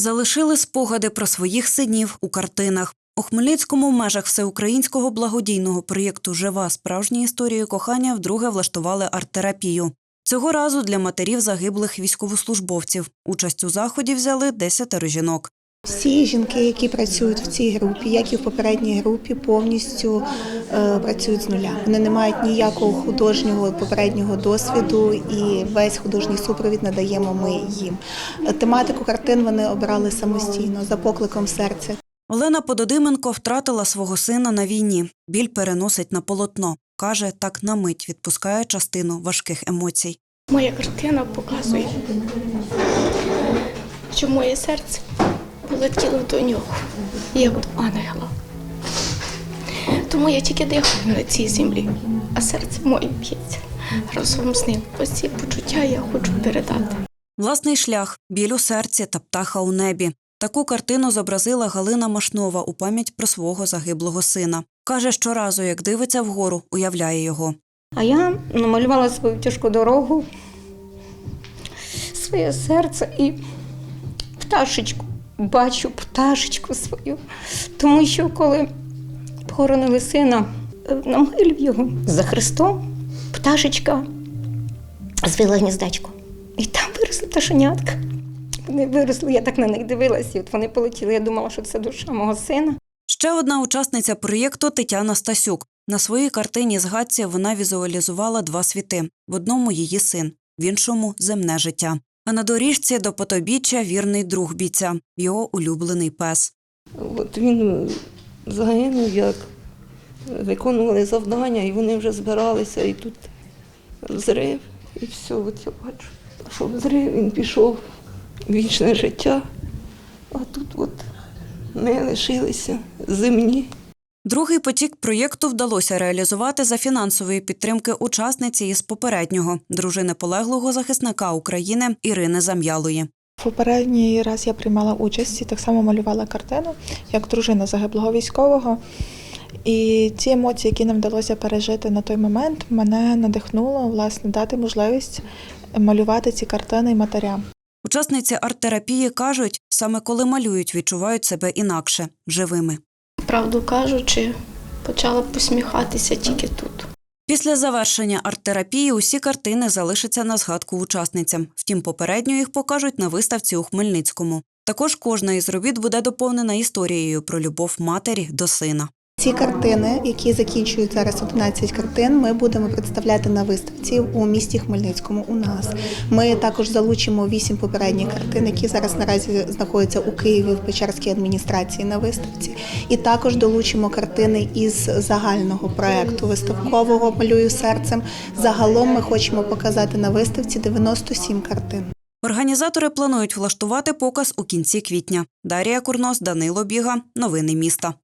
залишили спогади про своїх синів у картинах. У Хмельницькому в межах всеукраїнського благодійного проєкту Жива справжня історія кохання вдруге влаштували арт-терапію. Цього разу для матерів загиблих військовослужбовців. Участь у заході взяли десятеро жінок. Всі жінки, які працюють в цій групі, як і в попередній групі, повністю е, працюють з нуля. Вони не мають ніякого художнього попереднього досвіду, і весь художній супровід надаємо ми їм. Тематику картин вони обирали самостійно за покликом серця. Олена Пододименко втратила свого сина на війні. Біль переносить на полотно. Каже, так на мить відпускає частину важких емоцій. Моя картина показує, що моє серце полетіло до нього, як до ангела. Тому я тільки дихаю на цій землі, а серце моє б'ється разом з ним. Ось ці почуття я хочу передати. Власний шлях, біль у серці та птаха у небі. Таку картину зобразила Галина Машнова у пам'ять про свого загиблого сина. Каже, щоразу, як дивиться вгору, уявляє його. А я намалювала свою тяжку дорогу, своє серце і пташечку. Бачу пташечку свою. Тому що коли похоронили сина е, на могилі його за Христом, пташечка звела гніздечко. І там виросли пташенятка. Вони виросли, я так на них дивилася, і от вони полетіли. Я думала, що це душа мого сина. Ще одна учасниця проєкту Тетяна Стасюк. На своїй картині згадці вона візуалізувала два світи: в одному її син, в іншому земне життя. А на доріжці до потобіччя вірний друг бійця, його улюблений пес. От він загинув, як виконували завдання, і вони вже збиралися, і тут взрив, і все, от я бачу, що взрив, він пішов вічне життя, а тут от ми лишилися земні. Другий потік проєкту вдалося реалізувати за фінансової підтримки учасниці із попереднього дружини полеглого захисника України Ірини Зам'ялої. Попередній раз я приймала участь і так само малювала картину як дружина загиблого військового. І ті емоції, які нам вдалося пережити на той момент, мене надихнуло власне дати можливість малювати ці картини матерям. Учасниці арт-терапії кажуть, саме коли малюють, відчувають себе інакше, живими. Правду кажучи, почала посміхатися тільки тут. Після завершення арт-терапії усі картини залишаться на згадку учасницям. Втім, попередньо їх покажуть на виставці у Хмельницькому. Також кожна із робіт буде доповнена історією про любов матері до сина. Ці картини, які закінчують зараз 11 картин, ми будемо представляти на виставці у місті Хмельницькому. У нас ми також залучимо 8 попередніх картин, які зараз наразі знаходяться у Києві в Печерській адміністрації на виставці. І також долучимо картини із загального проекту виставкового малюю серцем. Загалом ми хочемо показати на виставці 97 картин. Організатори планують влаштувати показ у кінці квітня. Дарія Курнос, Данило Біга. Новини міста.